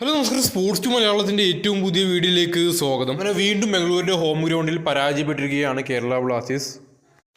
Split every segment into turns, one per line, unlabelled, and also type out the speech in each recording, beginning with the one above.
Hello നമസ്കാരം. Sports to മലയാളത്തിന്റെ ഏറ്റവും പുതിയ വീഡിയോയിലേക്ക് സ്വാഗതം. അങ്ങനെ വീണ്ടും ബംഗളൂരിന്റെ ഹോം ഗ്രൗണ്ടിൽ പരാജയപ്പെട്ടിരിക്കുകയാണ് കേരള ബ്ലാസ്റ്റേഴ്സ്.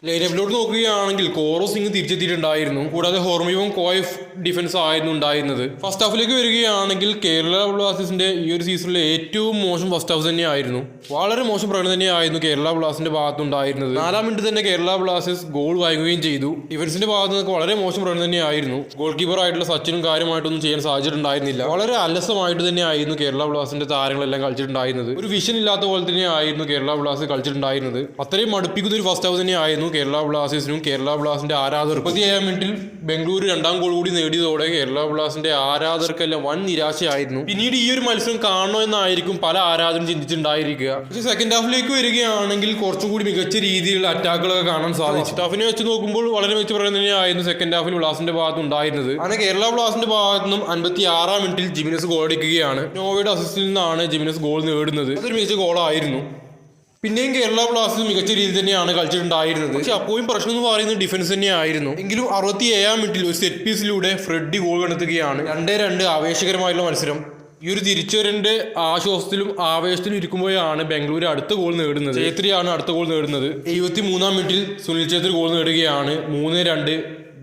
ലൈനപ്പിലോട്ട് നോക്കുകയാണെങ്കിൽ കോറോ സിംഗ് തിരിച്ചെത്തിയിട്ടുണ്ടായിരുന്നു. കൂടാതെ ഹോർമിയോ കോയഫ് ഡിഫൻസ് ആയിരുന്നു ഉണ്ടായിരുന്നത്. ഫസ്റ്റ് ഹാഫിലേക്ക് വരികയാണെങ്കിൽ കേരള ബ്ലാസ്റ്റേഴ്സിന്റെ ഈ ഒരു സീസണിലെ ഏറ്റവും മോശം ഫസ്റ്റ് ഹാഫ് തന്നെയായിരുന്നു. വളരെ മോശം പ്രകടനം തന്നെയായിരുന്നു കേരള ബ്ലാസ്റ്റേഴ്സിന്റെ ഭാഗത്തുണ്ടായിരുന്നത്. നാലാം മിനിറ്റ് തന്നെ കേരള ബ്ലാസ്റ്റേഴ്സ് ഗോൾ വാങ്ങുകയും ചെയ്തു. ഡിഫൻസിന്റെ ഭാഗത്ത് നിന്നൊക്കെ വളരെ മോശം പ്രകടനം തന്നെയായിരുന്നു. ഗോൾ കീപ്പർ ആയിട്ടുള്ള സച്ചിനും കാര്യമായിട്ടൊന്നും ചെയ്യാൻ സാധിച്ചിട്ടുണ്ടായിരുന്നില്ല വളരെ അലസമായിട്ട് തന്നെയായിരുന്നു കേരള ബ്ലാസ്റ്റേഴ്സിന്റെ താരങ്ങളെല്ലാം കളിച്ചിട്ടുണ്ടായിരുന്നത്. ഒരു വിഷൻ ഇല്ലാത്ത പോലെ തന്നെയായിരുന്നു കേരള ബ്ലാസ്റ്റേഴ്സ് കളിച്ചിട്ടുണ്ടായിരുന്നത്. അത്രയും മടുപ്പിക്കുന്ന ഒരു ഫസ്റ്റ് ഹാഫ് തന്നെയായിരുന്നു കേരള ബ്ലാസ്റ്റേഴ്സിനും കേരള ബ്ലാസ്റ്റിന്റെ മുപ്പത്തി മുപ്പത്തിയേഴാം മിനിറ്റിൽ ബംഗളൂരു രണ്ടാം ഗോൾ കൂടി നേടിയതോടെ കേരള ബ്ലാസ്റ്റിന്റെ ആരാധകർക്കെല്ലാം വൻ നിരാശയായിരുന്നു. പിന്നീട് ഈ ഒരു മത്സരം കാണണോ എന്നായിരിക്കും പല ആരാധകരും ചിന്തിച്ചിട്ടുണ്ടായിരിക്കുക. പക്ഷേ സെക്കൻഡ് ഹാഫിലേക്ക് വരികയാണെങ്കിൽ കുറച്ചുകൂടി മികച്ച രീതിയിലുള്ള അറ്റാക്കുകളൊക്കെ കാണാൻ സാധിച്ചു. സ്റ്റാഫിനെ വെച്ച് നോക്കുമ്പോൾ വളരെ മികച്ച പ്രകടനം തന്നെയായിരുന്നു സെക്കൻഡ് ഹാഫിൽ ബ്ലാസ്റ്റിന്റെ ഭാഗത്ത് ഉണ്ടായിരുന്നത്. അങ്ങനെ കേരള ബ്ലാസ്റ്റിന്റെ ഭാഗത്തു നിന്നും അൻപത്തി ആറാം മിനിറ്റിൽ ജിമിനസ് ഗോൾ അടിക്കുകയാണ്. നോവയുടെ അസിസ്റ്റിൽ നിന്നാണ് ജിമിനസ് ഗോൾ നേടുന്നത്. അതൊരു മികച്ച ഗോളായിരുന്നു പിന്നെയും കേരള ബ്ലാസ്റ്റേഴ്സ് മികച്ച രീതിയിൽ തന്നെയാണ് കളിച്ചിട്ടുണ്ടായിരുന്നത്. പക്ഷെ അപ്പോഴും പ്രശ്നം എന്ന് പറയുന്നത് ഡിഫൻസ് തന്നെയായിരുന്നു. എങ്കിലും അറുപത്തി ഏഴാം മിനിറ്റിൽ ഒരു സെറ്റ് പീസിലൂടെ ഫ്രെഡി ഗോൾ കണ്ടെത്തുകയാണ്. രണ്ടേ രണ്ട് ആവേശകരമായിട്ടുള്ള മത്സരം. ഈ ഒരു തിരിച്ചുവരന്റെ ആശ്വാസത്തിലും ആവേശത്തിലും ഇരിക്കുമ്പോഴാണ് ബാംഗ്ലൂർ അടുത്ത ഗോൾ നേടുന്നത്. ഛേത്രിയാണ് അടുത്ത ഗോൾ നേടുന്നത്. എഴുപത്തി മൂന്നാം മിനിറ്റിൽ സുനിൽ ഛേത്രി ഗോൾ നേടുകയാണ്. മൂന്ന് രണ്ട്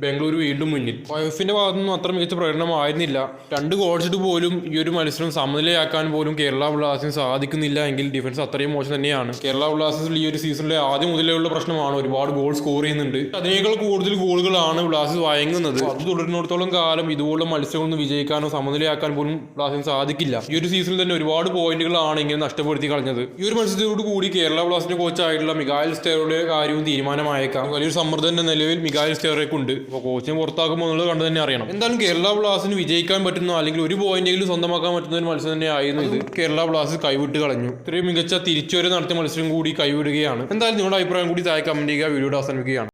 ബാംഗ്ലൂർ വീണ്ടും മുന്നിൽ. വൈഫിന്റെ ഭാഗത്തുനിന്നും അത്ര മികച്ച പ്രകടനമായിരുന്നില്ല രണ്ട് ഗോൾസിട്ട് പോലും ഈ ഒരു മത്സരം സമനിലയാക്കാൻ പോലും കേരള ബ്ലാസ്റ്റേഴ്സിന് സാധിക്കുന്നില്ല എങ്കിൽ ഡിഫൻസ് അത്രയും മോശം തന്നെയാണ്. കേരള ബ്ലാസ്റ്റേഴ്സിൽ ഈ ഒരു സീസണിലെ ആദ്യം ഉള്ള പ്രശ്നമാണ് ഒരുപാട് ഗോൾ സ്കോർ ചെയ്യുന്നുണ്ട്. അതിനേക്കാൾ കൂടുതൽ ഗോളുകളാണ് ബ്ലാസ്റ്റേഴ്സ് വഴങ്ങുന്നത് അത് തുടരുന്നിടത്തോളം കാലം ഇതുപോലുള്ള മത്സരങ്ങളൊന്നും വിജയിക്കാനോ സമനിലയാക്കാൻ പോലും ബ്ലാസ്റ്റേഴ്സിന് സാധിക്കില്ല. ഈ ഒരു സീസണിൽ തന്നെ ഒരുപാട് പോയിന്റുകളാണ് ഇങ്ങനെ നഷ്ടപ്പെടുത്തി കളഞ്ഞത്. ഈ ഒരു മത്സരത്തോടു കൂടി കേരള ബ്ലാസ്റ്റിന്റെ കോച്ചായിട്ടുള്ള മികായൽ സ്റ്റേറുടെ കാര്യവും തീരുമാനമായേക്കാം. വലിയൊരു സമ്മർദ്ദത്തിന്റെ നിലവിൽ മികായൽ സ്റ്റെയറേക്ക് അപ്പോൾ കോച്ചിനെ പുറത്താക്കുമ്പോൾ നിങ്ങൾ കണ്ടു തന്നെ അറിയണം. എന്തായാലും കേരള ബ്ലാസ്റ്റിന് വിജയിക്കാൻ പറ്റുന്ന അല്ലെങ്കിൽ ഒരു പോയിന്റെങ്കിലും സ്വന്തമാക്കാൻ പറ്റുന്ന ഒരു മത്സരം തന്നെയായിരുന്നു ഇത്. കേരള ബ്ലാസ്റ്റ് കൈവിട്ട് കളഞ്ഞു. ഇത്രയും മികച്ച തിരിച്ചുവരെ നടത്തിയ മത്സരം കൂടി കൈവിടുകയാണ്. എന്തായാലും നിങ്ങളുടെ അഭിപ്രായം കൂടി താഴെ കമന്റ് ചെയ്യുക. വീഡിയോ അവസാനിപ്പിക്കുകയാണ്.